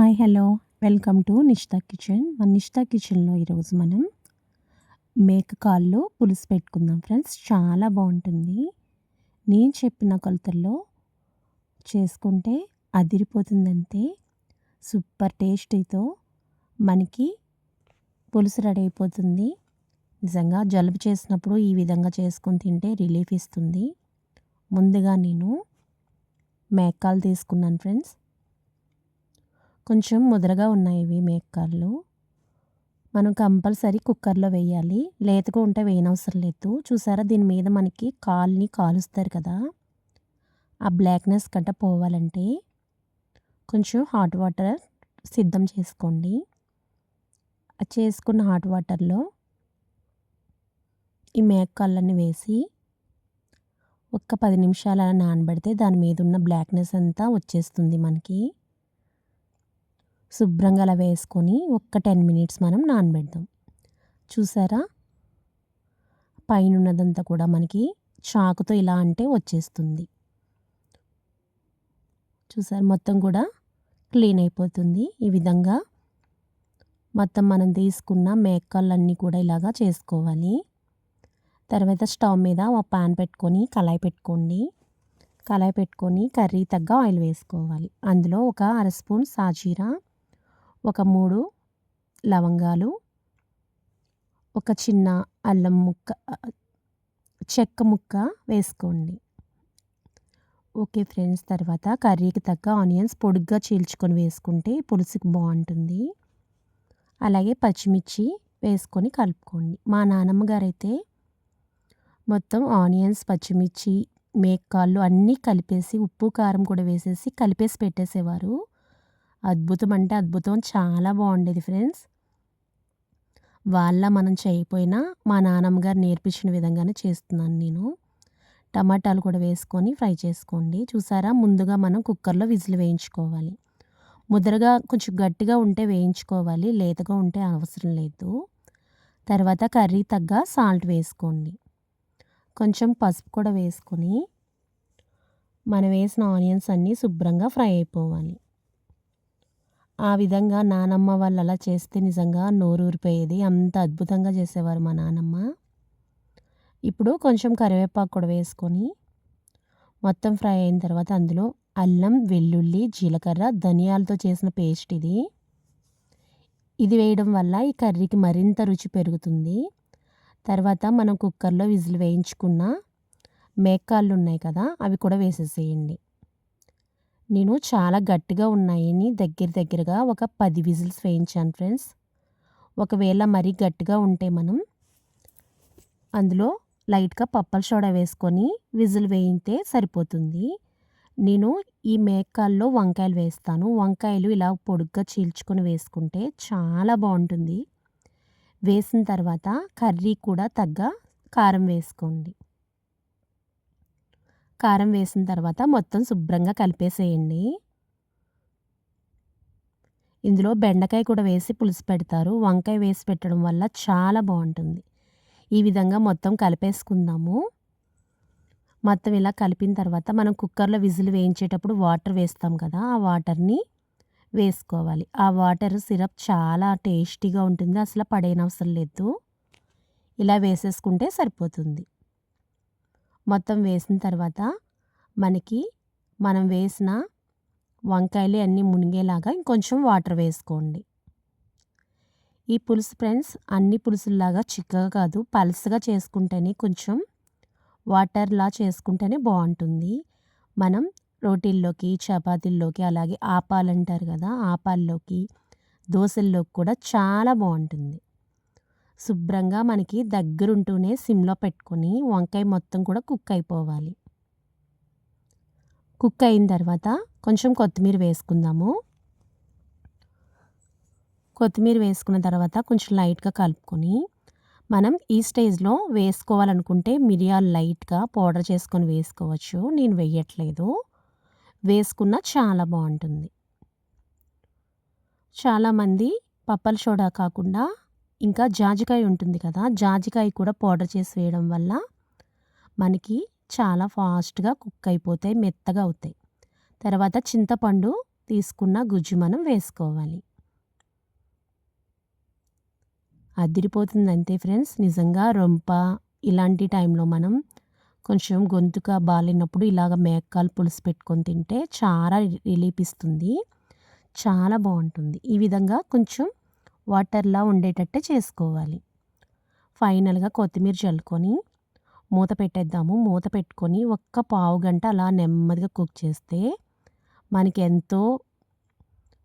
Hi hello. Welcome to Nishta kitchen. మన నిష్తా కిచెన్లో ఈరోజు మనం మేక కాల్లో పులుసు పెట్టుకుందాం ఫ్రెండ్స్. చాలా బాగుంటుంది. నేను చెప్పిన కొలతల్లో చేసుకుంటే అదిరిపోతుందంటే సూపర్ టేస్టీతో మనకి పులుసు రెడీ అయిపోతుంది. నిజంగా జలుబు చేసినప్పుడు ఈ విధంగా చేసుకొని తింటే రిలీఫ్ ఇస్తుంది. ముందుగా నేను మేకాలు తీసుకున్నాను ఫ్రెండ్స్. కొంచెం ముదరగా ఉన్నాయి ఇవి మేకాళ్ళు మనం కంపల్సరీ కుక్కర్లో వేయాలి. లేతగా ఉంటే వేయనవసరం లేదు. చూసారా? దీని మీద మనకి కాల్ని కాలుస్తారు కదా. ఆ బ్లాక్నెస్ గట్ట పోవాలంటే కొంచెం హాట్ వాటర్ సిద్ధం చేసుకోండి. చేసుకున్న హాట్ వాటర్లో ఈ మేకాళ్ళని వేసి ఒక్క పది నిమిషాలు అలా నానబెడితే దాని మీద ఉన్న బ్లాక్నెస్ అంతా వచ్చేస్తుంది మనకి. శుభ్రంగా అలా వేసుకొని ఒక్క టెన్ మినిట్స్ మనం నానబెడదాం. చూసారా? పైన ఉన్నదంతా కూడా మనకి చాకుతో ఇలా అంటే వచ్చేస్తుంది. చూసారు? మొత్తం కూడా క్లీన్ అయిపోతుంది. ఈ విధంగా మొత్తం మనం తీసుకున్న మేకలన్నీ కూడా ఇలాగా చేసుకోవాలి. తర్వాత స్టవ్ మీద ఒక పాన్ పెట్టుకొని కళాయి పెట్టుకోండి. కళాయి పెట్టుకొని కర్రీ తగ్గ ఆయిల్ వేసుకోవాలి. అందులో ఒక అర స్పూన్ సాజీరా ఒక మూడు లవంగాలు ఒక చిన్న అల్లం ముక్క చెక్క ముక్క వేసుకోండి. ఓకే ఫ్రెండ్స్ తర్వాత కర్రీకి తగ్గ ఆనియన్స్ పొడుగ్గా చీల్చుకొని వేసుకుంటే పులుసుకి బాగుంటుంది. అలాగే పచ్చిమిర్చి వేసుకొని కలుపుకోండి. మా నానమ్మ గారైతే మొత్తం ఆనియన్స్ పచ్చిమిర్చి మేకాళ్ళు అన్నీ కలిపేసి ఉప్పు కారం కూడా వేసేసి కలిపేసి పెట్టేసేవారు. అద్భుతం అంటే అద్భుతం. చాలా బాగుండేది ఫ్రెండ్స్. వాళ్ళ మనం చేయకపోయినా మా నాన్నమ్మ గారు నేర్పించిన విధంగానే చేస్తున్నాను నేను. టమాటాలు కూడా వేసుకొని ఫ్రై చేసుకోండి. చూసారా? ముందుగా మనం కుక్కర్లో విజిల్ వేయించుకోవాలి. ముద్రగా కొంచెం గట్టిగా ఉంటే వేయించుకోవాలి. లేతగా ఉంటే అవసరం లేదు. తర్వాత కర్రీ తగ్గ సాల్ట్ వేసుకోండి. కొంచెం పసుపు కూడా వేసుకొని మనం వేసిన ఆనియన్స్ అన్నీ శుభ్రంగా ఫ్రై అయిపోవాలి. ఆ విధంగా నానమ్మ వాళ్ళు అలా చేస్తే నిజంగా నోరూరిపోయేది. అంత అద్భుతంగా చేసేవారు మా నానమ్మ. ఇప్పుడు కొంచెం కరివేపాకు కూడా వేసుకొని మొత్తం ఫ్రై అయిన తర్వాత అందులో అల్లం వెల్లుల్లి జీలకర్ర ధనియాలతో చేసిన పేస్ట్ ఇది. ఇది వేయడం వల్ల ఈ కర్రీకి మరింత రుచి పెరుగుతుంది. తర్వాత మనం కుక్కర్లో విజిల్ వేయించుకున్న మేకాళ్ళు ఉన్నాయి కదా అవి కూడా వేసేసేయండి. నేను చాలా గట్టిగా ఉన్నాయని దగ్గర దగ్గరగా ఒక పది విజిల్స్ వేయించాను ఫ్రెండ్స్. ఒకవేళ మరీ గట్టిగా ఉంటే మనం అందులో లైట్గా పప్పల సోడా వేసుకొని విజిల్ వేయితే సరిపోతుంది. నేను ఈ మేకాల్లో వంకాయలు వేస్తాను. వంకాయలు ఇలా పొడుగ్గా చీల్చుకొని వేసుకుంటే చాలా బాగుంటుంది. వేసిన తర్వాత కర్రీ కూడా తగ్గ కారం వేసుకోండి. కారం వేసిన తర్వాత మొత్తం శుభ్రంగా కలిపేసేయండి. ఇందులో బెండకాయ కూడా వేసి పులుసు పెడతారు. వంకాయ వేసి పెట్టడం వల్ల చాలా బాగుంటుంది. ఈ విధంగా మొత్తం కలిపేసుకుందాము. మొత్తం ఇలా కలిపిన తర్వాత మనం కుక్కర్లో విజిల్ వేయించేటప్పుడు వాటర్ వేస్తాం కదా ఆ వాటర్ని వేసుకోవాలి. ఆ వాటర్ సిరప్ చాలా టేస్టీగా ఉంటుంది. అసలు పడేనవసరం లేదు. ఇలా వేసేసుకుంటే సరిపోతుంది. మొత్తం వేసిన తర్వాత మనకి మనం వేసిన వంకాయలు అన్నీ మునిగేలాగా ఇంకొంచెం వాటర్ వేసుకోండి. ఈ పులుసు ఫ్రెండ్స్ అన్ని పులుసుల్లాగా చిక్కగా కాదు పలుసగా చేసుకుంటేనే కొంచెం వాటర్లా చేసుకుంటేనే బాగుంటుంది. మనం రోటీల్లోకి చపాతీల్లోకి అలాగే ఆపాలంటారు కదా ఆపాల్లోకి దోశల్లోకి కూడా చాలా బాగుంటుంది. శుభ్రంగా మనకి దగ్గరుంటూనే సిమ్లో పెట్టుకొని వంకాయ మొత్తం కూడా కుక్ అయిపోవాలి. కుక్ అయిన తర్వాత కొంచెం కొత్తిమీర వేసుకుందాము. కొత్తిమీర వేసుకున్న తర్వాత కొంచెం లైట్గా కలుపుకొని మనం ఈ స్టేజ్లో వేసుకోవాలనుకుంటే మిరియాలు లైట్గా పౌడర్ చేసుకొని వేసుకోవచ్చు. నేను వేయట్లేదు. వేసుకున్న చాలా బాగుంటుంది. చాలామంది పప్పల సోడా కాకుండా ఇంకా జాజికాయ ఉంటుంది కదా జాజికాయ కూడా పౌడర్ చేసి వేయడం వల్ల మనకి చాలా ఫాస్ట్గా కుక్ అయిపోతాయి మెత్తగా అవుతాయి. తర్వాత చింతపండు తీసుకున్న గుజ్జు మనం వేసుకోవాలి. అదిరిపోతుంది అంతే ఫ్రెండ్స్ నిజంగా రొంప ఇలాంటి టైంలో మనం కొంచెం గొంతుక బాగాలేనప్పుడు ఇలాగ మేకాలు పులుసు పెట్టుకొని తింటే చాలా రిలీఫ్ ఇస్తుంది చాలా బాగుంటుంది. ఈ విధంగా కొంచెం వాటర్లా ఉండేటట్టే చేసుకోవాలి. ఫైనల్గా కొత్తిమీర చల్లుకొని మూత పెట్టేద్దాము. మూత పెట్టుకొని ఒక్క పావు గంట అలా నెమ్మదిగా కుక్ చేస్తే మనకి ఎంతో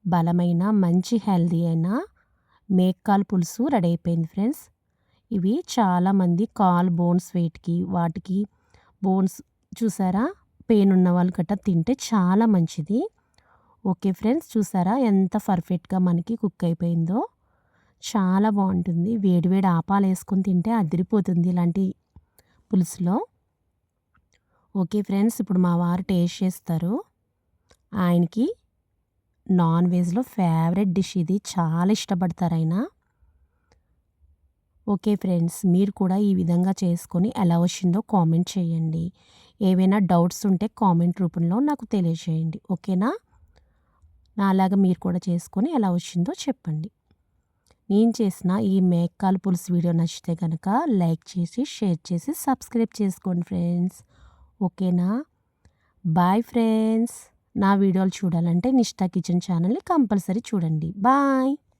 బలమైన మంచి హెల్దీ అయిన మేకాల్ పులుసు రెడీ అయిపోయింది ఫ్రెండ్స్. ఇవి చాలామంది కాల్ బోన్స్ వెయిట్కి వాటికి బోన్స్ చూసారా? పెయిన్ ఉన్న వాళ్ళు గట్టా తింటే చాలా మంచిది. ఓకే ఫ్రెండ్స్ చూసారా ఎంత పర్ఫెక్ట్గా మనకి కుక్ అయిపోయిందో? చాలా బాగుంటుంది. వేడివేడి ఆపాలు వేసుకొని తింటే అదిరిపోతుంది ఇలాంటి పులుసులో. ఓకే ఫ్రెండ్స్ ఇప్పుడు మా వారు టేస్ట్ చేస్తారు. ఆయనకి నాన్ వెజ్లో ఫేవరెట్ డిష్ ఇది. చాలా ఇష్టపడతారు ఆయన. ఓకే ఫ్రెండ్స్ మీరు కూడా ఈ విధంగా చేసుకొని ఎలా వచ్చిందో కామెంట్ చేయండి. ఏవైనా డౌట్స్ ఉంటే కామెంట్ రూపంలో నాకు తెలియజేయండి. ఓకేనా? నాలాగా మీరు కూడా చేసుకొని ఎలా వచ్చిందో చెప్పండి. నేను చేసిన ఈ మేకాల పులుసు వీడియో నచ్చితే కనుక లైక్ చేసి షేర్ చేసి సబ్స్క్రైబ్ చేసుకోండి ఫ్రెండ్స్. ఓకేనా? Bye friends. నా వీడియోలు చూడాలంటే నిష్టా కిచెన్ ఛానల్ని కంపల్సరీ చూడండి. బాయ్.